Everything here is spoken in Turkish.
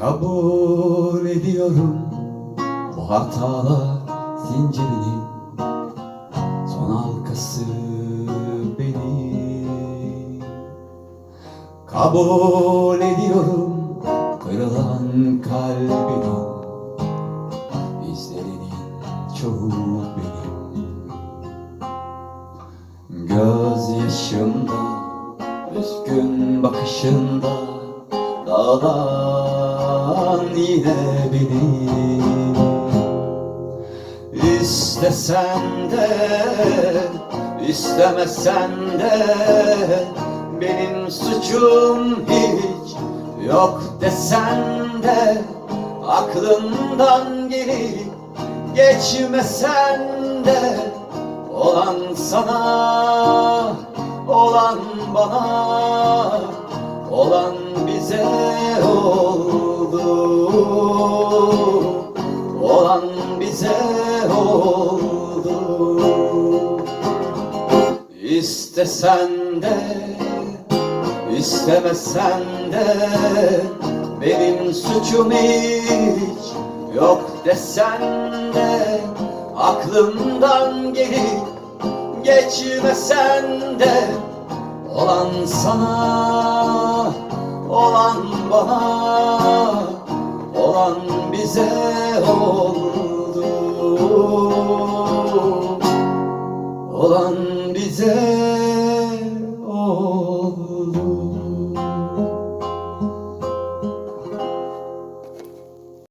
Kabul ediyorum bu hatalar zincirinin son halkası benim. Kabul ediyorum kırılan kalbimin izlerinin çoğu benim. Göz yaşımda, üzgün bakışında Dağılan yine benim İstesen de, istemesen de Benim suçum hiç yok desen de Aklından gelip geçmesen de Olan sana, olan bana Olan bize oldu. Olan bize oldu. İstesen de, istemesen de Benim suçum hiç yok desen de Aklımdan gelip geçmesen de Olan sana, olan bana Olan bize oldu. Olan bize